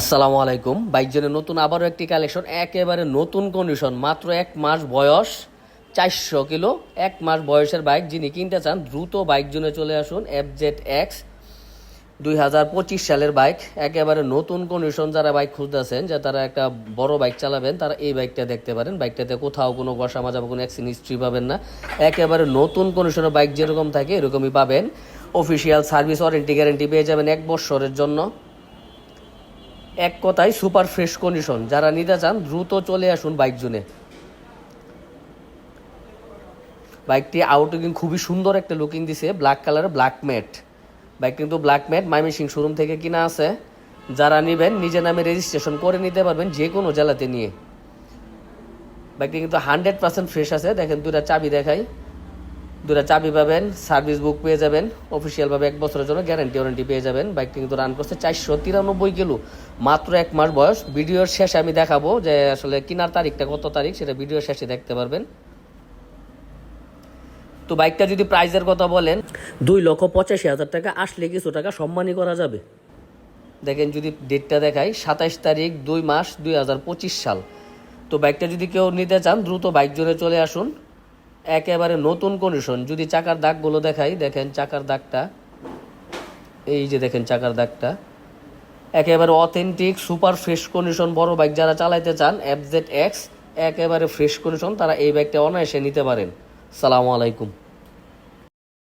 আসসালামু আলাইকুম। বাইক নতুন আবারও একটি কালেকশন একেবারে নতুন কন্ডিশন মাত্র এক মাস বয়স চারশো কিলো। এক মাস বয়সের বাইক যিনি কিনতে চান, দ্রুত বাইক জনে চলে আসুন এফ জেড এক্স দুই হাজার পঁচিশ সালের বাইক। একেবারে নতুন কন্ডিশন যারা বাইক খুঁজতেছেন, যে তারা একটা বড় বাইক চালাবেন, তারা এই বাইকটা দেখতে পারেন। বাইকটাতে কোথাও কোনো ঘষা মাজা বা কোনো অ্যাক্সিডেন্ট হিস্ট্রি পাবেন না। একেবারে নতুন কন্ডিশনের বাইক যেরকম থাকে, এরকমই পাবেন। অফিসিয়াল সার্ভিস ওয়ারেন্টি গ্যারেন্টি পেয়ে যাবেন এক বছরের জন্য। এক কথায় সুপার ফ্রেশ কন্ডিশন যারা নিতে চান, দ্রুত চলে আসুন বাইক জুনে বাইকটি আউটলুকিং খুবই সুন্দর একটা লুকিং দিছে black colour black matte bike কিন্তু ব্ল্যাক ম্যাট মাইমেসিং শোরুম থেকে কিনা আছে। যারা নেবেন, নিজের নামে রেজিস্ট্রেশন করে নিতে পারবেন যে কোনো জেলাতে নিয়ে। বাইকটি কিন্তু হান্ড্রেড পার্সেন্ট ফ্রেশ আছে। দেখেন দুটা চাবি দেখাই। দুটা চাবি পাবেন সার্ভিস বুক পেয়ে যাবেন অফিসিয়ালভাবে এক বছরের জন্য গ্যারান্টি ওয়ারেন্টি পেয়ে যাবেন। বাইকটি কিন্তু রান করছে চারশো তিরানব্বই কিলো। মাত্র এক মাস বয়স। ভিডিওর শেষে আমি দেখাবো যে আসলে কেনার তারিখটা কত তারিখ সেটা ভিডিওর শেষে দেখতে পারবেন। তো বাইকটা যদি প্রাইজের কথা বলেন দুই লক্ষ পঁচাশি হাজার টাকা আসলে কিছু টাকা সম্মানই করা যাবে। দেখেন যদি ডেটটা দেখাই সাতাইশ তারিখ দুই মাস দুই হাজার পঁচিশ সাল। তো বাইকটা যদি কেউ নিতে চান দ্রুত বাইক জোরে চলে আসুন। একেবারে নতুন কন্ডিশন যদি চাকার দাগগুলো দেখাই, দেখেন চাকার দাগটা, এই যে দেখেন চাকার দাগটা, একেবারে অথেন্টিক সুপার ফ্রেশ কন্ডিশন বড় বাইক যারা চালাইতে চান এফ জেড এক্স একেবারে ফ্রেশ কন্ডিশন তারা এই বাইকটা অনায়াসে নিতে পারেন। সালামু আলাইকুম।